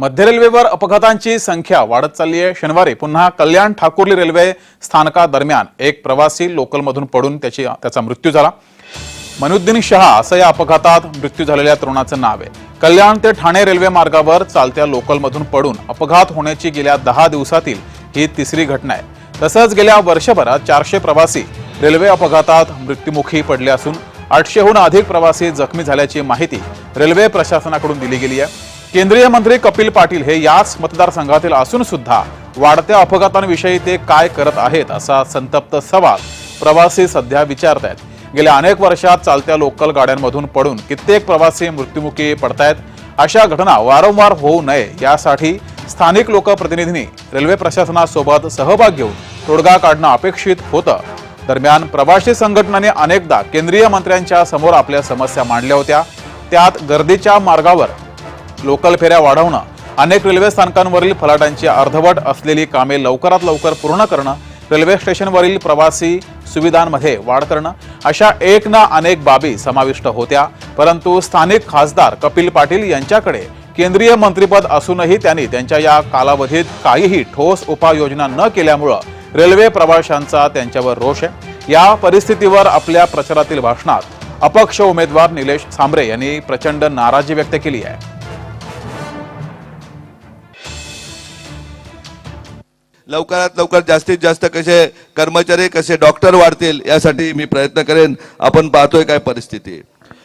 मध्य रेल्वेवर अपघातांची संख्या वाढत चालली आहे शनिवारी पुन्हा कल्याण ठाकुर्ली रेल्वे स्थानकादरम्यान एक प्रवासी लोकलमधून पडून त्याची त्याचा मृत्यू झाला. मनुद्दीन शहा असं या अपघातात मृत्यू झालेल्या तरुणाचं नाव आहे. कल्याण ते ठाणे रेल्वे मार्गावर चालत्या लोकलमधून पडून अपघात होण्याची गेल्या दहा दिवसातील ही तिसरी घटना आहे. तसंच गेल्या वर्षभरात चारशे प्रवासी रेल्वे अपघातात मृत्युमुखी पडले असून आठशेहून अधिक प्रवासी जखमी झाल्याची माहिती रेल्वे प्रशासनाकडून दिली गेली आहे. केंद्रीय मंत्री कपिल पाटील हे याच मतदारसंघातील असून सुद्धा वाढत्या अपघातांविषयी ते काय करत आहेत असा संतप्त सवाल प्रवासी सध्या विचारत आहेत गेल्या अनेक वर्षात चालत्या लोकल गाड्यांमधून पडून कित्येक प्रवासी मृत्युमुखी पडतायत. अशा घटना वारंवार होऊ नये यासाठी स्थानिक लोकप्रतिनिधींनी रेल्वे प्रशासनासोबत सहभाग घेऊन तोडगा काढणं अपेक्षित होतं. दरम्यान प्रवासी संघटनांनी अनेकदा केंद्रीय मंत्र्यांच्या समोर आपल्या समस्या मांडल्या होत्या. त्यात गर्दीच्या मार्गावर लोकल फेऱ्या वाढवणं अनेक रेल्वे स्थानकांवरील फलाटांची अर्धवट असलेली कामे लवकरात लवकर पूर्ण करणं रेल्वे स्टेशनवरील प्रवासी सुविधांमध्ये वाढ करणं अशा एक ना अनेक बाबी समाविष्ट होत्या. परंतु स्थानिक खासदार कपिल पाटील यांच्याकडे केंद्रीय मंत्रिपद असूनही त्यांनी त्यांच्या या कालावधीत काहीही ठोस उपाययोजना न केल्यामुळं रेल्वे प्रवाशांचा त्यांच्यावर रोष आहे. या परिस्थितीवर आपल्या प्रचारातील भाषणात अपक्ष उमेदवार निलेश सांबरे यांनी प्रचंड नाराजी व्यक्त केली आहे. लवकरात लवकर जास्तीत जास्त कसे कर्मचारी कसे डॉक्टर वाढतील यासाठी मी प्रयत्न करेन. आपण पाहतोय काय परिस्थिती.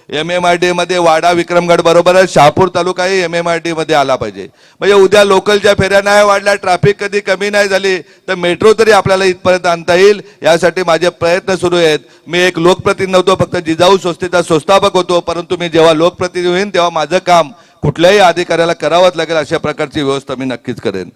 एम एम आर डीमध्ये वाडा विक्रमगड बरोबरच शहापूर तालुकाही एम एम आर डी मध्ये आला पाहिजे. म्हणजे उद्या लोकलच्या फेऱ्या नाही वाढल्या ट्रॅफिक कधी कमी नाही झाली तर मेट्रो तरी आपल्याला इथपर्यंत आणता येईल. यासाठी माझे प्रयत्न सुरू आहेत. मी एक लोकप्रतिनिधी नव्हतो फक्त जिजाऊ संस्थेचा संस्थापक होतो परंतु मी जेव्हा लोकप्रतिनिधी होईन तेव्हा माझं काम कुठल्याही अधिकाऱ्याला करावंच लागेल अशा प्रकारची व्यवस्था मी नक्कीच करेन.